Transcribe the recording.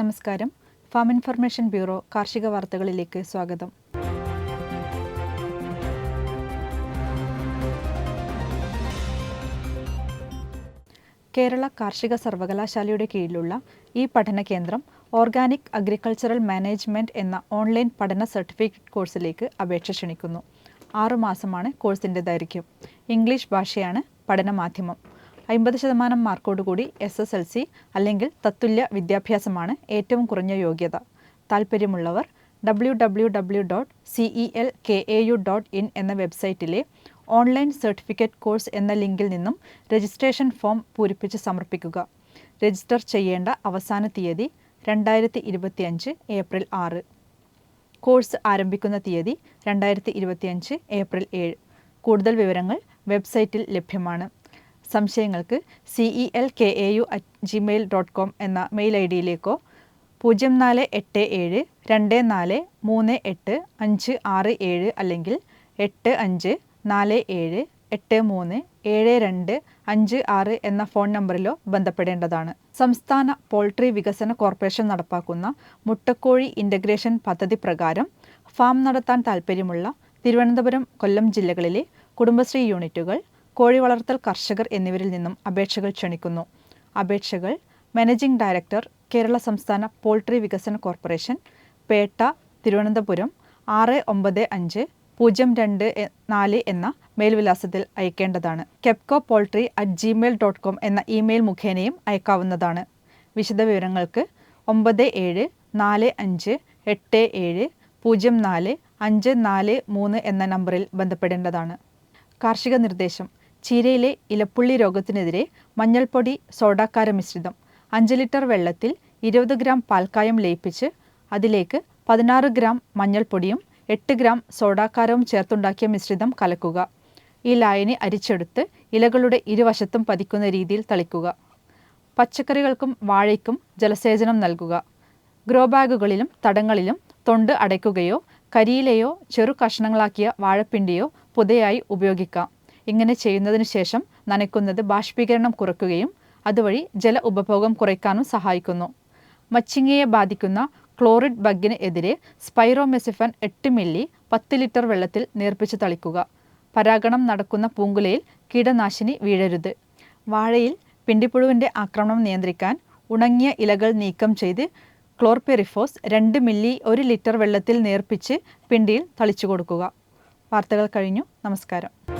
നമസ്കാരം. Farm information bureau കാർഷിക വാർത്തകളിലേക്ക് സ്വാഗതം. കേരള കാർഷിക സർവകലാശാലയുടെ കീഴിലുള്ള ഈ പഠന കേന്ദ്രം ഓർഗാനിക് അഗ്രികൾച്ചറൽ മാനേജ്മെന്റ് എന്ന ഓൺലൈൻ പഠന സർട്ടിഫിക്കറ്റ് കോഴ്സിലേക്ക് അപേക്ഷ ക്ഷണിക്കുന്നു. ആറുമാസമാണ് കോഴ്സിന്റെ ദൈർഘ്യം. ഇംഗ്ലീഷ് ഭാഷയാണ് പഠന അമ്പത് ശതമാനം മാർക്കോടുകൂടി എസ് എസ് എൽ സി അല്ലെങ്കിൽ തത്തുല്യ വിദ്യാഭ്യാസമാണ് ഏറ്റവും കുറഞ്ഞ യോഗ്യത. താൽപ്പര്യമുള്ളവർ W W W dot C E L K A U dot in എന്ന വെബ്സൈറ്റിലെ ഓൺലൈൻ സർട്ടിഫിക്കറ്റ് കോഴ്സ് എന്ന ലിങ്കിൽ നിന്നും രജിസ്ട്രേഷൻ ഫോം പൂരിപ്പിച്ച് സമർപ്പിക്കുക. രജിസ്റ്റർ ചെയ്യേണ്ട അവസാന തീയതി രണ്ടായിരത്തി ഇരുപത്തിയഞ്ച് ഏപ്രിൽ ആറ്. കോഴ്സ് ആരംഭിക്കുന്ന തീയതി രണ്ടായിരത്തി ഇരുപത്തിയഞ്ച് ഏപ്രിൽ ഏഴ്. കൂടുതൽ വിവരങ്ങൾ വെബ്സൈറ്റിൽ ലഭ്യമാണ്. സംശയങ്ങൾക്ക് C E L K A U at Gmail dot com എന്ന മെയിൽ ഐ ഡിയിലേക്കോ പൂജ്യം നാല് എട്ട് ഏഴ് രണ്ട് നാല് മൂന്ന് എട്ട് അഞ്ച് ആറ് ഏഴ് അല്ലെങ്കിൽ എട്ട് അഞ്ച് നാല് ഏഴ് എട്ട് മൂന്ന് ഏഴ് രണ്ട് അഞ്ച് ആറ് എന്ന ഫോൺ നമ്പറിലോ ബന്ധപ്പെടേണ്ടതാണ്. സംസ്ഥാന പോൾട്രി വികസന കോർപ്പറേഷൻ നടപ്പാക്കുന്ന മുട്ടക്കോഴി ഇന്റഗ്രേഷൻ പദ്ധതി പ്രകാരം ഫാം നടത്താൻ താൽപ്പര്യമുള്ള തിരുവനന്തപുരം കൊല്ലം ജില്ലകളിലെ കുടുംബശ്രീ യൂണിറ്റുകൾ കോഴി വളർത്തൽ കർഷകർ എന്നിവരിൽ നിന്നും അപേക്ഷകൾ ക്ഷണിക്കുന്നു. അപേക്ഷകൾ മാനേജിംഗ് ഡയറക്ടർ കേരള സംസ്ഥാന പോൾട്രി വികസന കോർപ്പറേഷൻ പേട്ട തിരുവനന്തപുരം ആറ് ഒമ്പത് അഞ്ച് പൂജ്യം രണ്ട് നാല് എന്ന മേൽവിലാസത്തിൽ അയക്കേണ്ടതാണ്. Kepco poultry at Gmail dot com എന്ന ഇമെയിൽ മുഖേനയും അയക്കാവുന്നതാണ്. വിശദവിവരങ്ങൾക്ക് ഒമ്പത് ഏഴ് നാല് അഞ്ച് എട്ട് ഏഴ് പൂജ്യം നാല് അഞ്ച് നാല് മൂന്ന് എന്ന നമ്പറിൽ ബന്ധപ്പെടേണ്ടതാണ്. കാർഷിക നിർദ്ദേശം ചീരയിലെ ഇലപ്പുള്ളി രോഗത്തിനെതിരെ മഞ്ഞൾപ്പൊടി സോഡാക്കാര മിശ്രിതം അഞ്ച് ലിറ്റർ വെള്ളത്തിൽ ഇരുപത് ഗ്രാം പാൽക്കായം ലയിപ്പിച്ച് അതിലേക്ക് പതിനാറ് ഗ്രാം മഞ്ഞൾപ്പൊടിയും എട്ട് ഗ്രാം സോഡാക്കാരവും ചേർത്തുണ്ടാക്കിയ മിശ്രിതം കലക്കുക. ഈ ലായനി അരിച്ചെടുത്ത് ഇലകളുടെ ഇരുവശത്തും പതിക്കുന്ന രീതിയിൽ തളിക്കുക. പച്ചക്കറികൾക്കും വാഴയ്ക്കും ജലസേചനം നൽകുക. ഗ്രോ ബാഗുകളിലും തടങ്ങളിലും തൊണ്ട് അടയ്ക്കുകയോ കരിയിലയോ ചെറു കഷ്ണങ്ങളാക്കിയ വാഴപ്പിണ്ടിയോ പുതയായി ഉപയോഗിക്കാം. ഇങ്ങനെ ചെയ്യുന്നതിന് ശേഷം നനയ്ക്കുന്നത് ബാഷ്പീകരണം കുറയ്ക്കുകയും അതുവഴി ജല ഉപഭോഗം കുറയ്ക്കാനും സഹായിക്കുന്നു. മച്ചിങ്ങയെ ബാധിക്കുന്ന ക്ലോറിഡ് ബഗിന് എതിരെ സ്പൈറോമെസിഫൻ എട്ട് മില്ലി പത്ത് ലിറ്റർ വെള്ളത്തിൽ നേർപ്പിച്ച് തളിക്കുക. പരാഗണം നടക്കുന്ന പൂങ്കുലയിൽ കീടനാശിനി വീഴരുത്. വാഴയിൽ പിണ്ടിപ്പുഴുവിന്റെ ആക്രമണം നിയന്ത്രിക്കാൻ ഉണങ്ങിയ ഇലകൾ നീക്കം ചെയ്ത് ക്ലോർപെറിഫോസ് രണ്ട് മില്ലി ഒരു ലിറ്റർ വെള്ളത്തിൽ നേർപ്പിച്ച് പിണ്ടിയിൽ തളിച്ചു കൊടുക്കുക. വാർത്തകൾ കഴിഞ്ഞു. നമസ്കാരം.